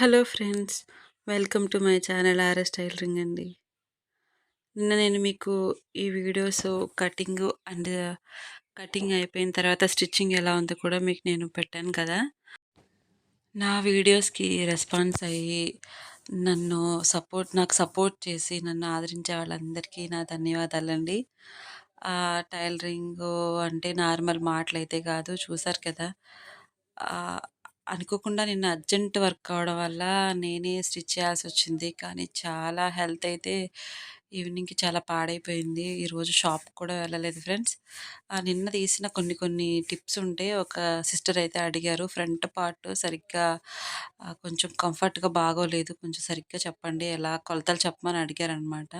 Hello friends welcome to my channel RS tailoring అండి. నిన్న నేను మీకు ఈ వీడియోస్ కటింగ్ అండ్ కటింగ్ అయిపోయిన తర్వాత స్టిచ్చింగ్ ఎలా ఉందో కూడా మీకు నేను పెట్టాను కదా. నా వీడియోస్కి రెస్పాన్స్ అయ్యి నన్ను సపోర్ట్ నాకు సపోర్ట్ చేసి నన్ను ఆదరించే వాళ్ళందరికీ నా ధన్యవాదాలండి. టైలరింగ్ అంటే నార్మల్ మాటలైతే కాదు చూసారు కదా. అనుకోకుండా నిన్న అర్జెంట్ వర్క్ అవడం వల్ల నేనే స్టిచ్ చేయాల్సి వచ్చింది కానీ చాలా హెల్త్ అయితే ఈవినింగ్‌కి చాలా పాడైపోయింది. ఈరోజు షాప్‌కి కూడా వెళ్ళలేదు ఫ్రెండ్స్. నిన్న తీసిన కొన్ని కొన్ని టిప్స్ ఉంటే ఒక సిస్టర్ అయితే అడిగారు. ఫ్రంట్ పార్ట్ సరిగ్గా కొంచెం కంఫర్ట్‌గా బాగోలేదు. కొంచెం సరిగ్గా చెప్పండి ఎలా కొలతలు చెప్పమని అడిగారనమాట.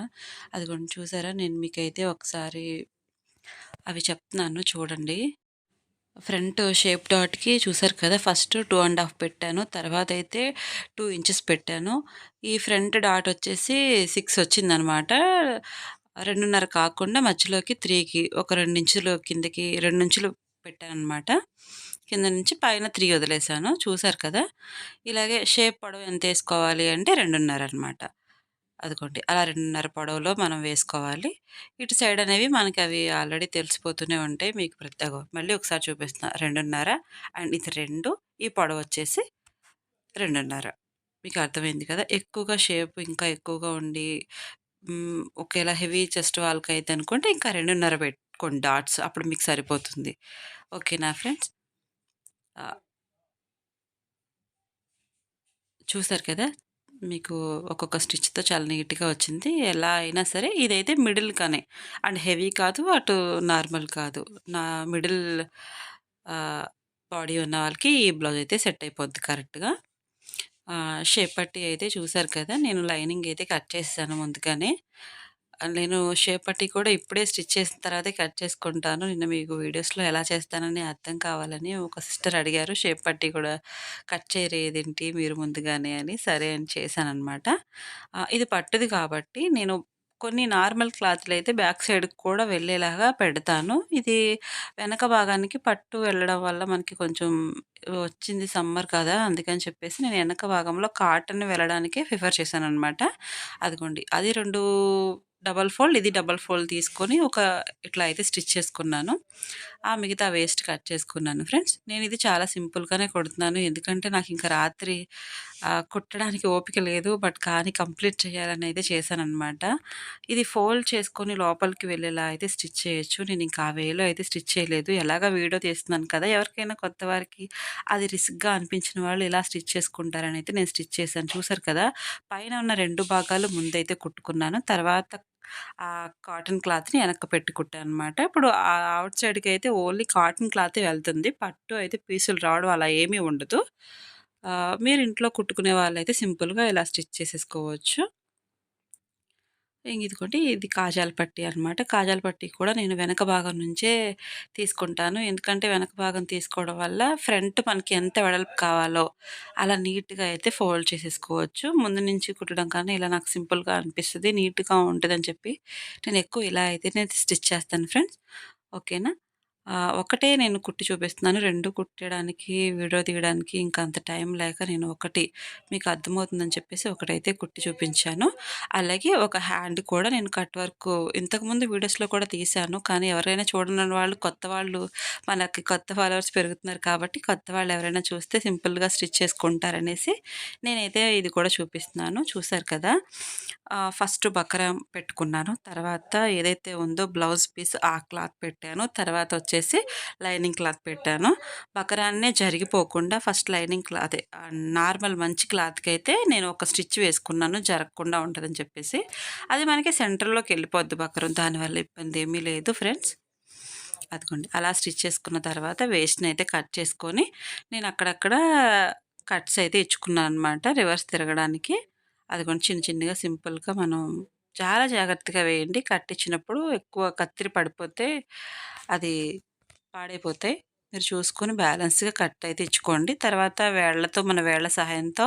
అది కొంచెం చూసారా నేను మీకైతే ఒకసారి అవి చెప్తున్నాను చూడండి. ఫ్రంట్ షేప్ డాట్‌కి చూసారు కదా! ఫస్ట్ టూ అండ్ హాఫ్ పెట్టాను. తర్వాత అయితే టూ ఇంచెస్ పెట్టాను. ఈ ఫ్రంట్ డాట్ వచ్చేసి సిక్స్ వచ్చిందనమాట. రెండున్నర కాకుండా మధ్యలోకి త్రీకి ఒక రెండు ఇంచులు కిందకి రెండు ఇంచులు పెట్టాను అనమాట కింద నుంచి పైన త్రీ వదిలేసాను. చూసారు కదా! ఇలాగే షేప్ పొడవు ఎంత వేసుకోవాలి అంటే రెండున్నర అనమాట. అదిగోండి. అలా రెండున్నర పొడవులో మనం వేసుకోవాలి. ఇటు సైడ్ అనేవి మనకి అవి ఆల్రెడీ తెలిసిపోతూనే ఉంటాయి. మీకు ప్రతి మళ్ళీ ఒకసారి చూపిస్తున్నా. రెండున్నర అండ్ ఇది రెండు. ఈ పొడవు వచ్చేసి రెండున్నర. మీకు అర్థమైంది కదా? ఎక్కువగా షేప్ ఇంకా ఎక్కువగా ఉండి ఒకేలా హెవీ చెస్ట్ వాళ్ళకి అయితే అనుకుంటే ఇంకా రెండున్నర పెట్టుకోండి డాట్స్. అప్పుడు మీకు సరిపోతుంది. ఓకేనా ఫ్రెండ్స్? చూసారు కదా? మీకు ఒక్కొక్క స్టిచ్‌తో చాలా నీట్‌గా వచ్చింది. ఎలా అయినా సరే ఇదైతే మిడిల్ కానీ అండ్ హెవీ కాదు, అటు నార్మల్ కాదు. నా మిడిల్ బాడీ ఉన్న వాళ్ళకి ఈ బ్లౌజ్ అయితే సెట్ అయిపోద్ది కరెక్ట్‌గా. షేప్ పట్టి అయితే చూసారు కదా! నేను లైనింగ్ అయితే కట్ చేసాను ముందుగానే. నేను షేప్ కూడా ఇప్పుడే స్టిచ్ చేసిన తర్వాతే కట్ చేసుకుంటాను. నిన్న మీకు వీడియోస్‌లో ఎలా చేస్తానని అర్థం కావాలని ఒక సిస్టర్ అడిగారు. షేప్ పట్టి కూడా కట్ చేయరేదేంటి మీరు ముందుగానే అని. సరే అని చేశాననమాట. ఇది పట్టుది కాబట్టి నేను కొన్ని నార్మల్ క్లాత్లు అయితే బ్యాక్ సైడ్‌కి కూడా వెళ్ళేలాగా పెడతాను. ఇది వెనక భాగానికి పట్టు వెళ్ళడం వల్ల మనకి కొంచెం వచ్చింది సమ్మర్ కదా! అందుకని చెప్పేసి నేను వెనక భాగంలో కాటన్ వెళ్ళడానికే ప్రిఫర్ చేశాను అనమాట అదిగోండి అది రెండు డబల్ ఫోల్డ్ ఇది డబల్ ఫోల్డ్ తీసుకొని ఒక ఇట్లా అయితే స్టిచ్ చేసుకున్నాను. ఆ మిగతా వేస్ట్ కట్ చేసుకున్నాను ఫ్రెండ్స్. నేను ఇది చాలా సింపుల్గానే కొడుతున్నాను. ఎందుకంటే నాకు ఇంకా రాత్రి కుట్టడానికి ఓపిక లేదు. బట్ కానీ కంప్లీట్ చేయాలని అయితే చేశానమాట ఇది ఫోల్డ్ చేసుకొని లోపలికి వెళ్ళేలా అయితే స్టిచ్ చేయొచ్చు. నేను ఇంకా ఆ వేలో అయితే స్టిచ్ చేయలేదు. ఎలాగ వీడియో తీస్తున్నాను కదా ఎవరికైనా కొత్త వారికి అది రిస్క్గా అనిపించిన వాళ్ళు ఇలా స్టిచ్ చేసుకుంటారని అయితే నేను స్టిచ్ చేశాను. చూసారు కదా పైన ఉన్న రెండు భాగాలు ముందైతే కుట్టుకున్నాను. తర్వాత ఆ కాటన్ క్లాత్‌ని వెనక్కి పెట్టి అనమాట ఇప్పుడు అవుట్ సైడ్‌కి అయితే ఓన్లీ కాటన్ క్లాతే వెళ్తుంది. పట్టు అయితే పీసులు రావడం అలా ఏమీ ఉండదు. మీరు ఇంట్లో కుట్టుకునే వాళ్ళైతే సింపుల్‌గా ఇలా స్టిచ్ చేసేసుకోవచ్చు. ఇదిగోండి ఇది కాజాల పట్టి అనమాట. కాజాల పట్టి కూడా నేను వెనక భాగం నుంచే తీసుకుంటాను. ఎందుకంటే వెనక భాగం తీసుకోవడం వల్ల ఫ్రంట్ మనకి ఎంత వెడల్పు కావాలో అలా నీట్‌గా అయితే ఫోల్డ్ చేసేసుకోవచ్చు. ముందు నుంచి కుట్టడం కానీ ఇలా నాకు సింపుల్‌గా అనిపిస్తుంది. నీట్‌గా ఉంటుందని చెప్పి నేను ఎక్కువ ఇలా అయితే నేను స్టిచ్ చేస్తాను ఫ్రెండ్స్. ఓకేనా? ఒకటే నేను కుట్టి చూపిస్తున్నాను. రెండు కుట్టడానికి, వీడియో తీయడానికి ఇంకా అంత టైం లేక నేను ఒకటి మీకు అర్థమవుతుందని చెప్పేసి ఒకటైతే కుట్టి చూపించాను. అలాగే ఒక హ్యాండ్ కూడా నేను కట్ వర్క్ ఇంతకుముందు వీడియోస్‌లో కూడా తీశాను. కానీ ఎవరైనా చూడని వాళ్ళు కొత్త వాళ్ళు మనకి కొత్త ఫాలోవర్స్ పెరుగుతున్నారు కాబట్టి కొత్త వాళ్ళు ఎవరైనా చూస్తే సింపుల్‌గా స్టిచ్ చేసుకుంటారనేసి నేనైతే ఇది కూడా చూపిస్తున్నాను. చూసారు కదా! ఫస్ట్ బకరం పెట్టుకున్నాను. తర్వాత ఏదైతే ఉందో బ్లౌజ్ పీస్ ఆ క్లాత్ పెట్టాను. తర్వాత వచ్చేసి లైనింగ్ క్లాత్ పెట్టాను. బకరాన్నే జరిగిపోకుండా ఫస్ట్ లైనింగ్ క్లాత్ అదే నార్మల్ మంచి క్లాత్‌కి అయితే నేను ఒక స్టిచ్ వేసుకున్నాను జరగకుండా ఉంటుందని చెప్పేసి. అది మనకి సెంటర్‌లోకి వెళ్ళిపోద్ది బకరం దానివల్ల ఇబ్బంది ఏమీ లేదు ఫ్రెండ్స్. అదిగోండి అలా స్టిచ్ చేసుకున్న తర్వాత వేస్ట్‌ని అయితే కట్ చేసుకొని నేను అక్కడక్కడ కట్స్ అయితే ఇచ్చుకున్నాను అనమాట రివర్స్ తిరగడానికి. అదిగోండి చిన్న చిన్నగా సింపుల్‌గా మనం చాలా జాగ్రత్తగా వేయండి. కట్టించినప్పుడు ఎక్కువ కత్తిరి పడిపోతే అది పాడైపోతాయి. మీరు చూసుకొని బ్యాలెన్స్‌గా కట్ అయితే ఇచ్చుకోండి. తర్వాత వేళ్ళతో మన వేళ్ళ సహాయంతో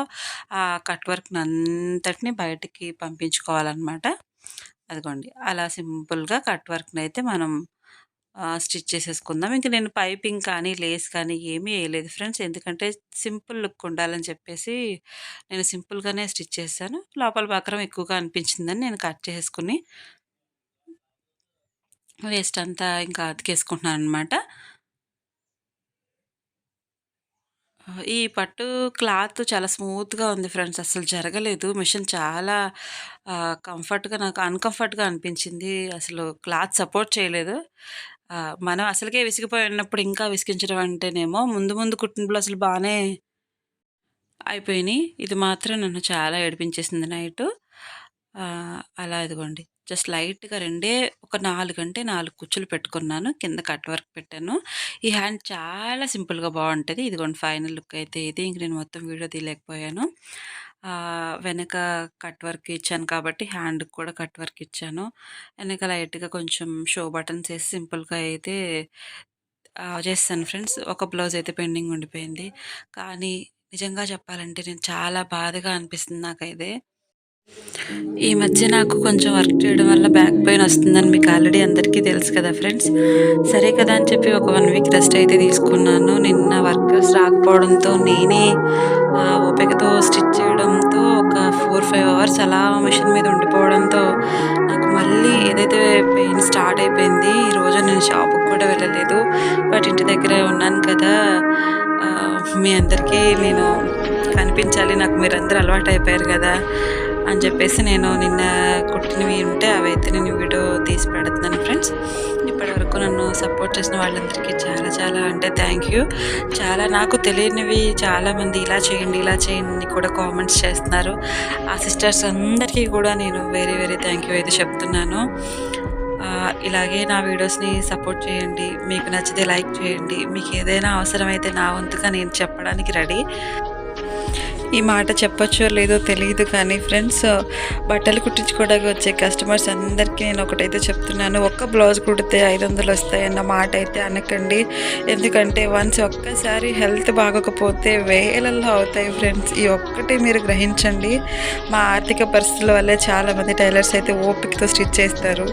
ఆ కట్ వర్క్‌ని అంతటిని బయటికి పంపించుకోవాలన్నమాట. అదిగోండి అలా సింపుల్‌గా కట్ వర్క్‌ని అయితే మనం స్టిచ్ చేసేసుకుందాం. ఇంక నేను పైపింగ్ కానీ, లేస్ కానీ ఏమీ వేయలేదు ఫ్రెండ్స్. ఎందుకంటే సింపుల్ లుక్ ఉండాలని చెప్పేసి నేను సింపుల్‌గానే స్టిచ్ చేశాను. లోపల మాత్రం ఎక్కువగా అనిపించిందని నేను కట్ చేసుకుని వేస్ట్ అంతా ఇంకా అతికేసుకుంటున్నాను అనమాట ఈ పట్టు క్లాత్ చాలా స్మూత్‌గా ఉంది ఫ్రెండ్స్. అసలు జరగలేదు. మిషన్ చాలా కంఫర్ట్‌గా నాకు అన్‌కంఫర్ట్‌గా అనిపించింది. అసలు క్లాత్ సపోర్ట్ చేయలేదు. మనం అసలుకే విసిగిపోయినప్పుడు ఇంకా విసిగించడం అంటేనేమో ముందు ముందు కుట్టిన అసలు బాగానే అయిపోయినాయి ఇది మాత్రం నన్ను చాలా ఏడిపించేసింది నైటు. అలా ఇదిగోండి జస్ట్ లైట్‌గా రెండే ఒక నాలుగు అంటే నాలుగు కుచ్చులు పెట్టుకున్నాను. కింద కట్ వర్క్ పెట్టాను. ఈ హ్యాండ్ చాలా సింపుల్‌గా బాగుంటుంది ఇదిగోండి ఫైనల్ లుక్ అయితే ఇది. ఇంక నేను మొత్తం వీడియో తీయలేకపోయాను. వెనక కట్ వర్క్ ఇచ్చాను కాబట్టి హ్యాండ్‌కి కూడా కట్ వర్క్ ఇచ్చాను. వెనక లైట్‌గా కొంచెం షో బటన్స్ వేసి సింపుల్‌గా అయితే చేస్తాను ఫ్రెండ్స్. ఒక బ్లౌజ్ అయితే పెండింగ్ ఉండిపోయింది. కానీ నిజంగా చెప్పాలంటే నేను చాలా బాధగా అనిపిస్తుంది నాకైతే. ఈ మధ్య నాకు కొంచెం వర్క్ చేయడం వల్ల బ్యాక్ పెయిన్ వస్తుందని మీకు ఆల్రెడీ అందరికీ తెలుసు కదా ఫ్రెండ్స్. సరే కదా అని చెప్పి ఒక వన్ వీక్ రెస్ట్ అయితే తీసుకున్నాను. నిన్న వర్కర్స్ రాకపోవడంతో నేనే ఓపికతో స్టిచ్ చేయడంతో ఒక 4, 5 అవర్స్ అలా మిషన్ మీద ఉండిపోవడంతో నాకు మళ్ళీ ఏదైతే పెయిన్ స్టార్ట్ అయిపోయింది. ఈరోజు నేను షాప్‌కి కూడా వెళ్ళలేదు. బట్ ఇంటి దగ్గరే ఉన్నాను కదా! మీ అందరికీ నేను కనిపించాలి. నాకు మీరందరూ అలవాటయిపోయారు కదా అని చెప్పేసి నేను నిన్న కుట్టినవి ఉంటే అవైతే నేను వీడియో తీసి పెడుతున్నాను ఫ్రెండ్స్. ఇప్పటివరకు నన్ను సపోర్ట్ చేసిన వాళ్ళందరికీ చాలా చాలా అంటే థ్యాంక్ యూ. చాలా నాకు తెలియనివి చాలామంది ఇలా చేయండి, ఇలా చేయండి కూడా కామెంట్స్ చేస్తున్నారు. ఆ సిస్టర్స్ అందరికీ కూడా నేను వెరీ వెరీ థ్యాంక్ యూ అయితే చెప్తున్నాను. ఇలాగే నా వీడియోస్‌ని సపోర్ట్ చేయండి. మీకు నచ్చితే లైక్ చేయండి. మీకు ఏదైనా అవసరమైతే నా వంతుగా నేను చెప్పడానికి రెడీ. ఈ మాట చెప్పొచ్చో లేదో తెలియదు కానీ ఫ్రెండ్స్ బట్టలు కుట్టించుకోవడానికి వచ్చే కస్టమర్స్ అందరికీ నేను ఒకటైతే చెప్తున్నాను. ఒక్క బ్లౌజ్ కుడితే 500 వస్తాయన్న మాట అయితే అనకండి. ఎందుకంటే వన్స్ ఒక్కసారి హెల్త్ బాగోకపోతే వేలల్లో అవుతాయి ఫ్రెండ్స్. ఈ ఒక్కటి మీరు గ్రహించండి. మా ఆర్థిక పరిస్థితుల వల్లే చాలామంది టైలర్స్ అయితే ఓపికతో స్టిచ్ చేస్తారు.